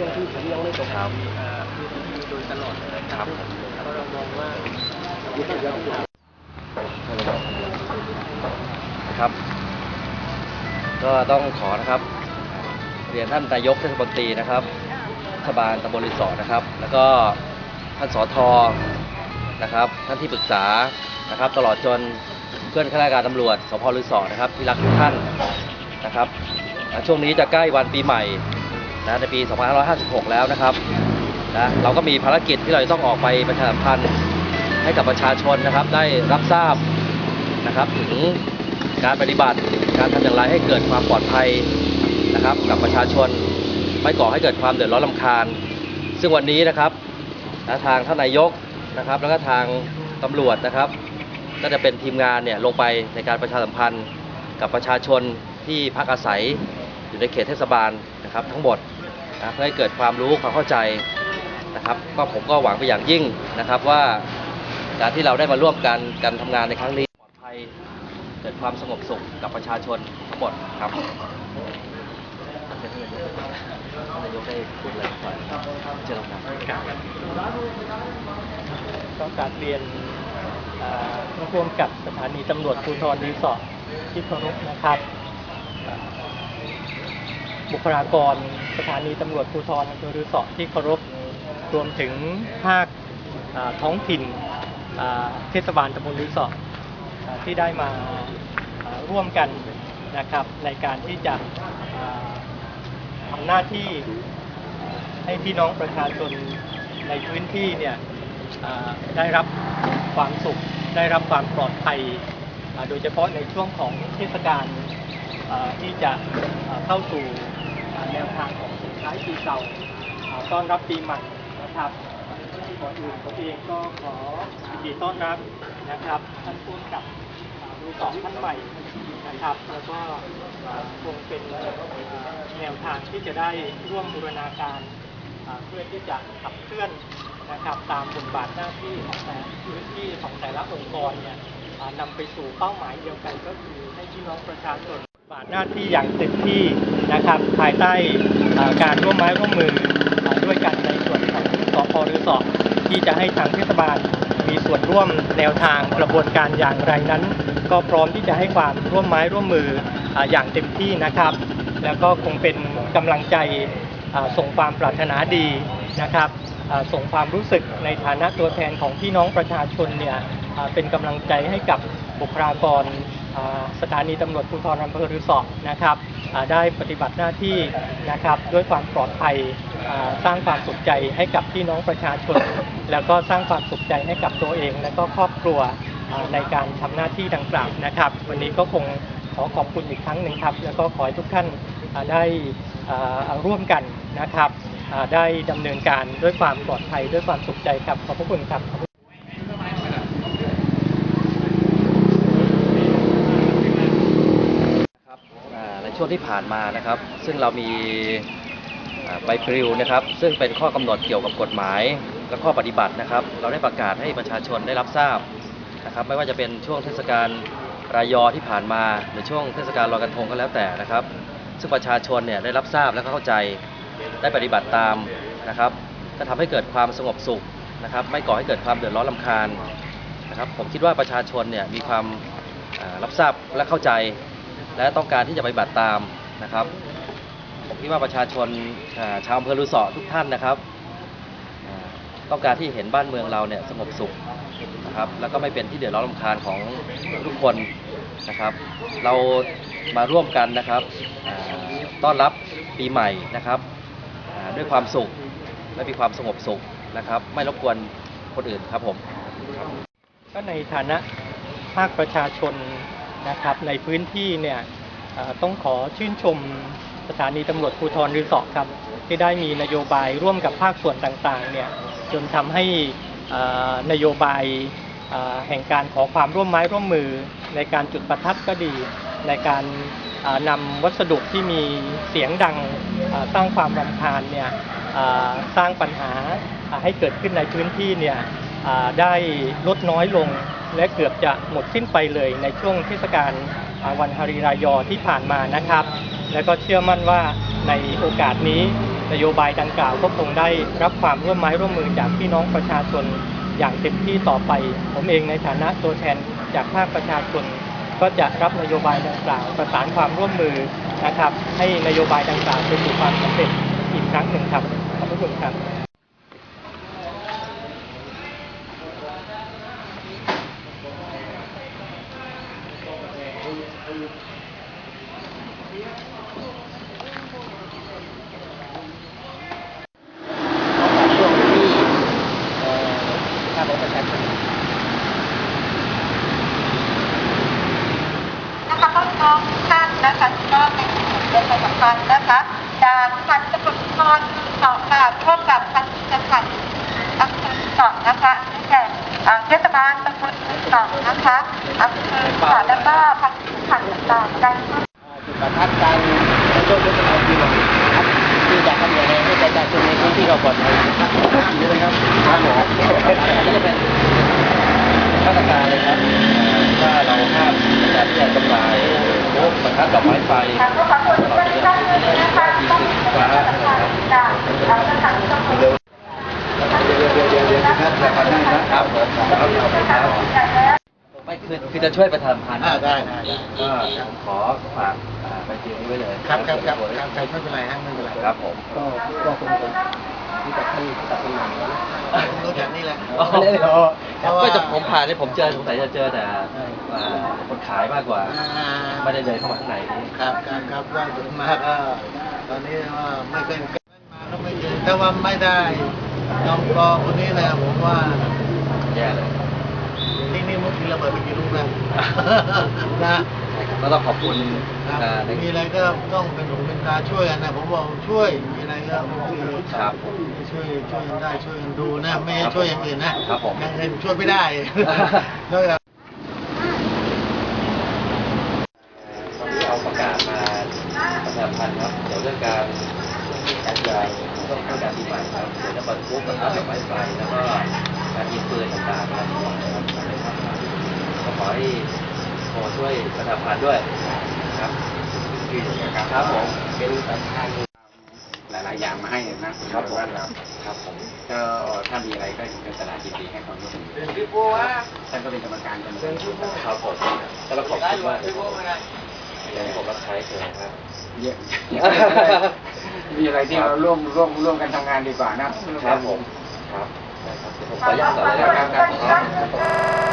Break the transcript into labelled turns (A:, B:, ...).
A: ช่วงที่ฝนยังไม่ตก
B: ครับ
A: อ่ามีมีโดยตลอดนะครับเพราะเรามองว่า
B: นะครับ ก็ต้องขอนะครับ เรียนท่านนายกเทศมนตรีนะครับรัฐบาลตำบลรีสอร์ทนะครับ แล้วก็ท่านสอทอนะครับ ท่านที่ปรึกษานะครับ ตลอดจนเพื่อนข้าราชการตำรวจสพรีสอร์ทนะครับที่รักทุกท่านนะครับอ่าช่วงนี้จะใกล้วันปีใหม่ นะในปี 2556 แล้วนะครับนะเราก็มีภารกิจที่เราจะต้องออกไปประชาสัมพันธ์ให้กับประชาชนนะครับ ได้รับทราบนะครับถึงการปฏิบัติการทำอย่างไรให้เกิดความปลอดภัยนะครับ กับประชาชนไม่ก่อให้เกิดความเดือดร้อนลำคาญ ซึ่งวันนี้นะครับนะทางท่านนายกนะครับ แล้วก็ทางตำรวจนะครับ ก็จะเป็นทีมงานเนี่ยลงไปในการประชาสัมพันธ์กับประชาชนที่พักอาศัยอยู่ในเขตเทศบาลนะครับ ทั้งหมด นะเพื่อให้เกิดความรู้ความเข้าใจนะครับ ก็ผมก็หวังไปอย่างยิ่งนะครับว่าการที่เราได้มาร่วมกันการทำงานในครั้งนี้ปลอดภัยเกิดความสงบสุขกับประชาชนทั้งหมดครับท่านนายกได้พูดอะไรก่อนเชิญครับ
A: ก็กรารเรียนอ่าร่วมกับสถานีตำรวจภูธรรีสอร์ทที่เคารพนะครับอ่า บุคลากรสถานีตำรวจภูธรอำเภอรีสอร์ทที่เคารพรวมถึงภาคท้องถิ่นเทศบาลตำบลรีสอร์ทอ่าที่ได้มาร่วมกันนะครับในการที่จะทำหน้าที่ให้พี่น้องประชาชนในพื้นที่เนี่ยได้รับความสุข ได้รับความปลอดภัย โดยเฉพาะในช่วงของเทศกาลที่จะเข้าสู่ อ่าแนวทางของสุดท้ายปีเก่าต้อนรับปีใหม่นะครับก่อนอื่นผมเองก็ขอยินดีต้อนรับนะครับท่านผู้กำกับอ่ามือสองท่านใหม่นะครับ แล้วก็คงเป็นแนวทางที่จะได้ร่วมบูรณาการเพื่อที่จะขับเคลื่อนนะครับ ตามบทบาทหน้าที่ของแต่พื้นที่ของแต่ละองค์กรเนี่ยนำไปสู่เป้าหมายเดียวกันก็คือให้พี่น้องประชาชน บาทหน้าที่อย่างเต็มที่นะครับภายใต้การร่วมไม้ร่วมมืออ่าด้วยกันในส่วนของสพหรือสอบที่จะให้ทางเทศบาลมีส่วนร่วมแนวทางกระบวนการอย่างไรนั้น ก็พร้อมที่จะให้ความร่วมไม้ร่วมมืออย่างเต็มที่นะครับ แล้วก็คงเป็นกำลังใจส่งความปรารถนาดีนะครับส่งความรู้สึกในฐานะตัวแทนของพี่น้องประชาชนเนี่ยเป็นกำลังใจให้กับ บุคลากรสถานีตำรวจภูธรอำเภอรือสอนะครับได้ปฏิบัติหน้าที่นะครับด้วยความปลอดภัยสร้างความสุขใจให้กับพี่น้องประชาชน แล้วก็สร้างความสุขใจให้กับตัวเอง และก็ครอบครัวในการทำหน้าที่ดังกล่าวนะครับ วันนี้ก็คงขอขอบคุณอีกครั้งหนึ่งครับ แล้วก็ขอให้ทุกท่านได้ร่วมกันนะครับได้ดำเนินการด้วยความปลอดภัยด้วยความสุขใจครับขอบพระคุณครับ
B: อ่าใน ช่วงที่ผ่านมานะครับ ซึ่งเรามีใบปลิวนะครับ ซึ่งเป็นข้อกำหนดเกี่ยวกับกฎหมายและข้อปฏิบัตินะครับ เราได้ประกาศให้ประชาชนได้รับทราบนะครับ ไม่ว่าจะเป็นช่วงเทศกาลรายอที่ผ่านมา หรือช่วงเทศกาลลอยกระทงก็แล้วแต่นะครับ ซึ่งประชาชนเนี่ยได้รับทราบและเข้าใจได้ปฏิบัติตามนะครับก็ทำให้เกิดความสงบสุขนะครับ ไม่ก่อให้เกิดความเดือดร้อนลำคาญนะครับ ผมคิดว่าประชาชนเนี่ยมีความรับทราบและเข้าใจ และต้องการที่จะปฏิบัติตามนะครับผมคิดว่าประชาชนชาวอำเภอลุสอทุกท่านนะครับ ต้องการที่เห็นบ้านเมืองเราเนี่ยสงบสุขนะครับแล้วก็ไม่เป็นที่เดือดร้อนรำคาญของทุกคนนะครับ เรามาร่วมกันนะครับต้อนรับปีใหม่นะครับด้วยความสุขและมีความสงบสุขนะครับ ไม่รบกวนคนอื่นครับผม
A: ก็ในฐานะภาคประชาชน นะครับในพื้นที่เนี่ยต้องขอชื่นชมสถานีตำรวจภูธรรีสอร์ครับ ที่ได้มีนโยบายร่วมกับภาคส่วนต่างๆเนี่ยจนทำให้นโยบายแห่งการขอความร่วมไม้ร่วมมือ ในการจุดประทัดก็ดีในการนำวัสดุที่มีเสียงดังสร้างความรำคาญเนี่ยสร้างปัญหาให้เกิดขึ้นในพื้นที่เนี่ย ได้ลดน้อยลง และเกือบจะหมดสิ้นไปเลยในช่วงเทศกาลวันฮาริรายอที่ผ่านมานะครับ และก็เชื่อมั่นว่าในโอกาสนี้นโยบายดังกล่าวก็คงได้รับความร่วมไม้ร่วมมือจากพี่น้องประชาชนอย่างเต็มที่ต่อไป ผมเองในฐานะตัวแทนจากภาคประชาชน ก็จะรับนโยบายดังกล่าวประสานความร่วมมือนะครับ ให้นโยบายดังกล่าวไปสู่ความสำเร็จอีกครั้งหนึ่งครับขอบพระคุณครับ ช่วงที่เอ่อค่ารถประชาช น
C: นะคะก็น้องๆท่านะคะก็เป็นเป็นประสบการณ์นะคะจากพันตำรวจโทสองค่ะร่วมกับพันตำรวจอำเภอสอนะคะ เทศบาลตำบลสองนะคะอำเภอสองแล้วก็พันธุ์พันธุ์ต่างๆการ
A: จุดประทับการช่วงเทศกาลปีใหม่ครับที่จะทำอย่างไรให้ประชาชนในพื้นที่เราปลอดภัยครับนี่เลยครับครับผม
B: อันนี้จะเป็นมาตรการเลยครับว่าเรา คือคือจะช่วยประชาสัมพันธ์
D: อ่าได้ได้ได้
B: ก็ขอฝากอ่าไปเตรียมนี้ไว้เลย
D: ครับครับครับครับครับไม่เป็นไรฮะไม่เป็นไร
B: ครับผม
A: ก็ก็คงจะที่จะให้ตัดสินใจ
D: รู้จักนี่แหละ
B: อ๋อ
D: เพราะว่า
B: ก็จะผมผ่านเนี่ยผมเจอสงสัยจะเจอแต่อ่าคนขายมากกว่า
D: อ่า
B: ไม่ได้เดินเข้ามาข้างในนี่
D: ครับครับครับว่าส่วนมากก็ตอนนี้ว่าไม่เคยมาก็ไม่เจอถ้าว่าไม่ได้น้องกอคนนี้นะผมว่า
B: แย่เลย
D: ที่นี่มุกมีระเบิดไปกี่ลูกนะนะ
B: ก็ต้องขอบคุณ
D: ครับ
B: อ่าใน
D: มีอะไรก็ต้องเป็นหูเป็นตาช่วยกันนะผมบอกช่วย มีอะไรก็โอเค
B: ครับผม
D: ช่วยช่วยกันได้ช่วยกันดูนะ ไม่ใช่ช่วยอย่างอื่นนะครับ
B: ผม
D: อย่างอื่นช่วยไม่ได้แล้วก็
B: วันนี้เอาประกาศมาประชาสัมพันธ์ครับเกี่ยวเรื่องการการยายช่วงเทศกาลปีใหม่ครับเดี๋ยวจะบรรทุกประทัดดอกไม้ไฟแล้วก็การยิงปืนต่างๆนะครับก็ ขอให้โทรช่วยประชาสัมพันธ์ด้วยครับครับผม
E: เป็นสำคัญหลายๆอย่างมาให้นะครับ
B: ผม
E: บ้านเรา
B: ครับผม
E: ก็ถ้ามีอะไรก็อยู่ในตลาดยินดีให้ความร่วมมือท่านก็เป็นกรรมการกัน
B: ครับผมแล้วก็ขอบคุณมากที่ผมรับใช้เธอนะครับ
E: เยอะมีอะไรที่เราร่วมร่วมร่วมกันทำงานดีกว่านะครับ
B: ผมครับได้ครับเดี๋ยวผมขออนุญาตต่อเลยนะครับ